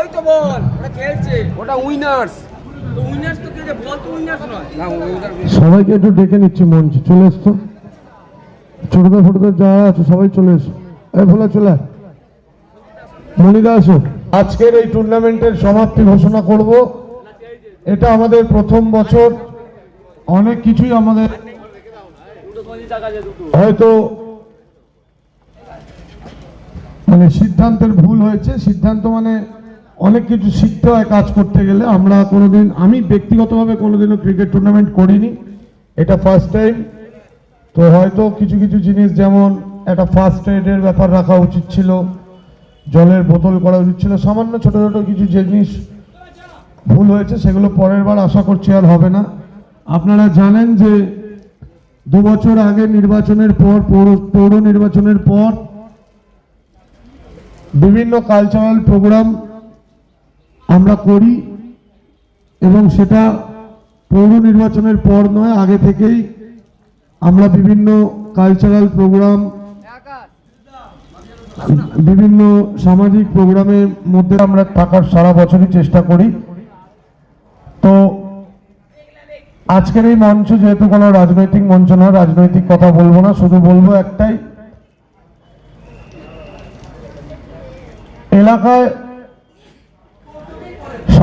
ওই তো বল ওটা খেলছে। ওটা উইনার্স তো উইনার্স তো খেলছে বল তো উইনার্স নয়। না উইনার সবাইকে একটু ডেকে নিচ্ছি মঞ্চে চলে এসতো ছোটদা ফটোদা যা আছে সবাই চলে এসো। এই ভোলা চলে। মনিদা আসো। আজকের এই টুর্নামেন্টের সমাপ্তি ঘোষণা করব। এটা আমাদের প্রথম বছর। অনেক কিছুই আমাদের হয়তো মানে সিদ্ধান্তের ভুল হয়েছে। সিদ্ধান্ত মানে অনেক কিছু শিখতে হয় কাজ করতে গেলে আমরা কোনোদিন, আমি ব্যক্তিগতভাবে কোনোদিনও ক্রিকেট টুর্নামেন্ট করিনি। এটা ফার্স্ট টাইম তো হয়তো কিছু কিছু জিনিস যেমন একটা ফার্স্ট এডের ব্যাপার রাখা উচিত ছিল, জলের বোতল করা উচিত ছিল, সামান্য ছোট ছোট কিছু জিনিস ভুল হয়েছে সেগুলো পরের বার আশা করছি আর হবে না। আপনারা জানেন যে দু বছর আগে নির্বাচনের পর, পৌর পৌর নির্বাচনের পর বিভিন্ন কালচারাল প্রোগ্রাম আমরা করি এবং সেটা পৌর নির্বাচনের পর নয়, আগে থেকেই আমরা বিভিন্ন কালচারাল প্রোগ্রাম বিভিন্ন সামাজিক প্রোগ্রামের মধ্যে আমরা থাকার সারা বছরই চেষ্টা করি। তো আজকের এই মঞ্চ যেহেতু কোনো রাজনৈতিক মঞ্চ না রাজনৈতিক কথা বলব না, শুধু বলব একটাই। এলাকায়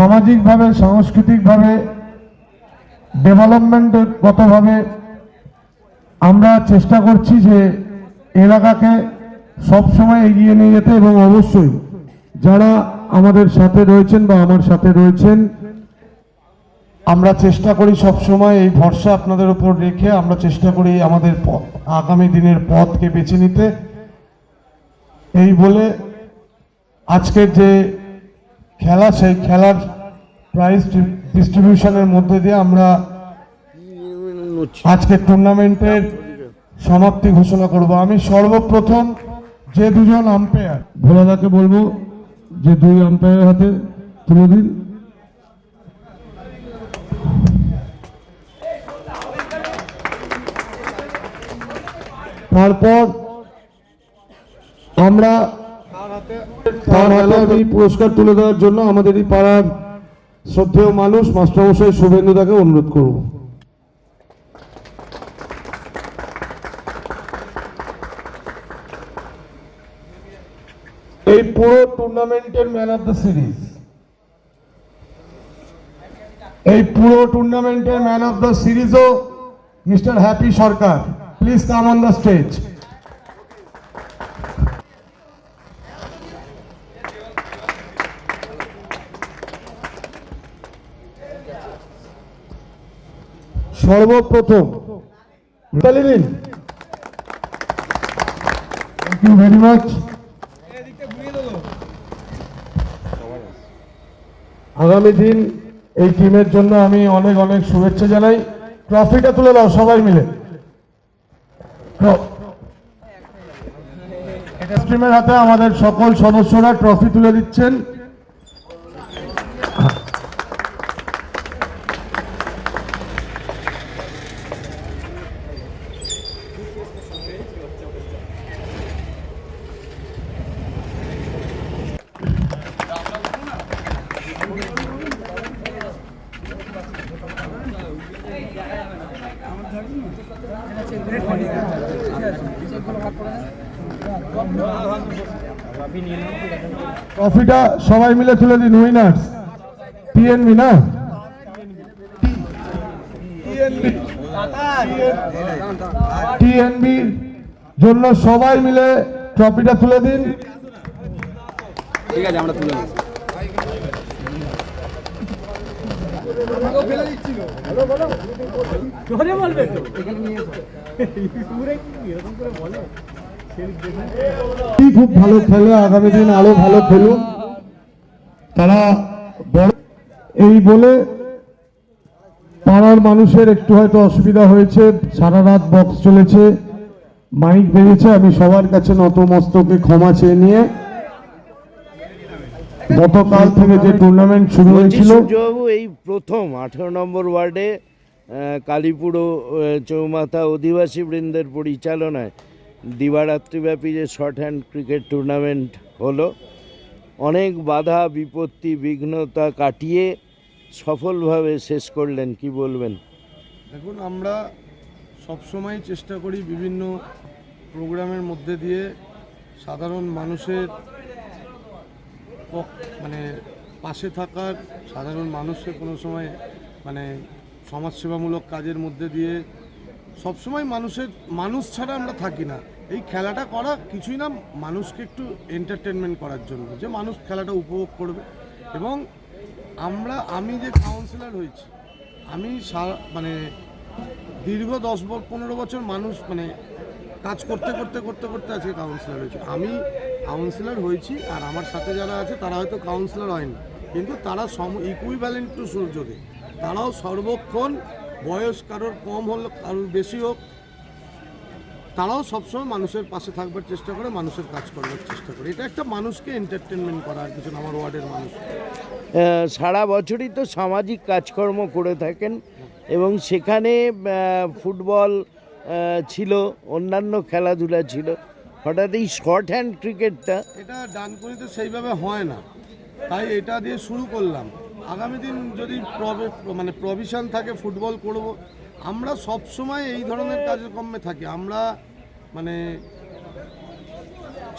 সামাজিকভাবে, সাংস্কৃতিকভাবে ডেভেলপমেন্টগতভাবে আমরা চেষ্টা করছি যে এলাকাকে সবসময় এগিয়ে নিয়ে যেতে এবং অবশ্যই যারা আমাদের সাথে রয়েছেন বা আমার সাথে রয়েছেন, আমরা চেষ্টা করি সবসময় এই ভরসা আপনাদের উপর রেখে আমরা চেষ্টা করি আমাদের পথ আগামী দিনের পথকে বেছে নিতে। এই বলে আজকের যে খেলা, সেই খেলার প্রাইজ ডিস্ট্রিবিউশনের মধ্যে দিয়ে আমরা আজকের টুর্নামেন্টের সমাপ্তি ঘোষণা করব। আমি সর্বপ্রথম যে দুজন আম্পায়ার ভোলাদাকে বলব যে দুই আম্পায়ার হাতে তুলে দিন। তারপর আমরা তার হাতে আমি পুরস্কার তুলে দেওয়ার জন্য আমাদের এই পাড়ার শ্রদ্ধেয় মানুষ, মাস্টারমশাই শুভেন্দু দাকে অনুরোধ করব। এই পুরো টুর্নামেন্টের ম্যান অফ দ্য সিরিজ। এই পুরো টুর্নামেন্টের man of the সিরিজও mister Happy Sarkar. Please come on the stage. সর্বপ্রথম থ্যাংক ইউ ভেরি আগামী দিন এই টিমের জন্য আমি অনেক অনেক শুভেচ্ছা জানাই। ট্রফিটা তুলে দাও সবাই মিলে। হাতে আমাদের সকল সদস্যরা ট্রফি তুলে দিচ্ছেন। ট্রফিটা সবাই মিলে তুলে দিন উইনার্স টিএনবি না? টিএনবির জন্য সবাই মিলে ট্রফিটা তুলে দিন। ঠিক আছে, আমরা তুলে খুব ভালো খেলে, আগামী দিন আরও ভালো খেলুক। তারা বড় এই বলে পাড়ার মানুষের একটু হয়তো অসুবিধা হয়েছে। সারা রাত বক্স চলেছে। মাইক বেরিয়েছে আমি সবার কাছে নতমস্তকে ক্ষমা চেয়ে নিয়ে গতকাল থেকে যে টুর্নামেন্ট শুরু হয়েছিল সূর্যবাবু এই প্রথম আঠেরো নম্বর ওয়ার্ডে কালীপুরো চৌমাথা অধিবাসী বৃন্দের পরিচালনায় দিবারাত্রিব্যাপী যে শর্ট হ্যান্ড ক্রিকেট টুর্নামেন্ট হলো অনেক বাধা বিপত্তি বিঘ্নতা কাটিয়ে সফলভাবে শেষ করলেন কি বলবেন? দেখুন আমরা সবসময় চেষ্টা করি বিভিন্ন প্রোগ্রামের মধ্যে দিয়ে সাধারণ মানুষের মানে পাশে থাকার সাধারণ মানুষকে কোনো সময় মানে সমাজসেবামূলক কাজের মধ্যে দিয়ে সবসময় মানুষের, মানুষ ছাড়া আমরা থাকি না। এই খেলাটা করা কিছুই না, মানুষকে একটু এন্টারটেনমেন্ট করার জন্য। যে মানুষ খেলাটা উপভোগ করবে। এবং আমরা, আমি যে কাউন্সিলর হয়েছি, আমি মানে দীর্ঘ দশ পনেরো বছর মানুষ মানে কাজ করতে করতে করতে করতে আজকে কাউন্সিলর হয়েছে। আমি কাউন্সিলর হয়েছি আর আমার সাথে যারা আছে তারা হয়তো কাউন্সিলর হয়নি। কিন্তু তারা সম ইকুইভ্যালেন্ট টু সূর্যদে তারাও সর্বক্ষণ বয়স কারোর কম হলো, কারোর বেশি হোক, তারাও সবসময় মানুষের পাশে থাকবার চেষ্টা করে, মানুষের কাজ করবার চেষ্টা করে। এটা একটা মানুষকে এন্টারটেনমেন্ট করা আর কিছু আমার ওয়ার্ডের মানুষ। সারা বছরই তো সামাজিক কাজকর্ম করে থাকেন এবং সেখানে ফুটবল ছিল, অন্যান্য খেলাধুলা ছিল। হঠাৎ এই শর্ট হ্যান্ড ক্রিকেটটা এটা ডানকুনিতে সেইভাবে হয় না। তাই এটা দিয়ে শুরু করলাম। আগামী দিন যদি মানে প্রভিশন থাকে ফুটবল করব আমরা সব সময় এই ধরনের কার্যক্রমে থাকি। আমরা মানে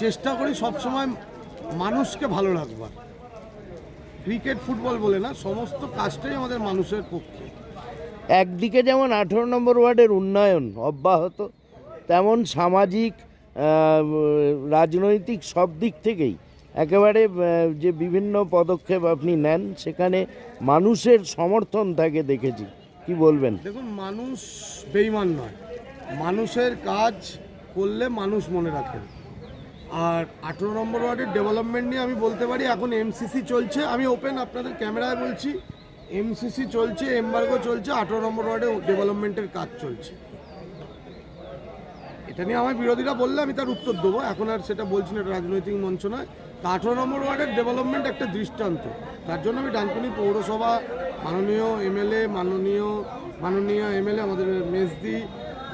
চেষ্টা করি সব সময় মানুষকে ভালো রাখবার। ক্রিকেট ফুটবল বলে না সমস্ত কাজটাই আমাদের মানুষের পক্ষে। একদিকে যেমন আঠেরো নম্বর ওয়ার্ডের উন্নয়ন অব্যাহত তেমন সামাজিক রাজনৈতিক সব দিক থেকেই একেবারে যে বিভিন্ন পদক্ষেপ আপনি নেন, সেখানে মানুষের সমর্থন থাকে দেখেছি। কি বলবেন? দেখুন, মানুষ বেইমান নয়। মানুষের কাজ করলে মানুষ মনে রাখেন। আর আঠেরো নম্বর ওয়ার্ডের ডেভেলপমেন্ট নিয়ে আমি বলতে পারি, এখন এমসিসি চলছে। আমি ওপেন আপনাদের ক্যামেরায় বলছি এমসিসি চলছে এমবার্গো চলছে, আঠেরো নম্বর ওয়ার্ডে ডেভেলপমেন্টের কাজ চলছে। এটা নিয়ে আমার বিরোধীরা বললে আমি তার উত্তর দেবো। এখন আর সেটা বলছি না রাজনৈতিক মঞ্চ নয়। তা আঠেরো নম্বর ওয়ার্ডের ডেভেলপমেন্ট একটা দৃষ্টান্ত। তার জন্য আমি ডানকুনি পৌরসভা, মাননীয় এমএলএ, মাননীয় মাননীয় এমএলএ আমাদের মেজদি,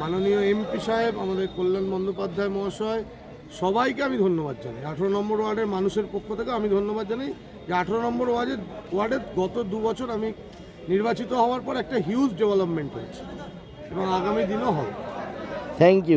মাননীয় এমপি সাহেব, আমাদের কল্যাণ বন্দ্যোপাধ্যায় মহাশয়, সবাইকে আমি ধন্যবাদ জানাই। আঠেরো নম্বর ওয়ার্ডের মানুষের পক্ষ থেকে আমি ধন্যবাদ জানাই যে আঠেরো নম্বর ওয়ার্ডের ওয়ার্ডের গত দু বছর আমি নির্বাচিত হওয়ার পর একটা হিউজ ডেভেলপমেন্ট হয়েছে এবং আগামী দিনও হবে। Thank you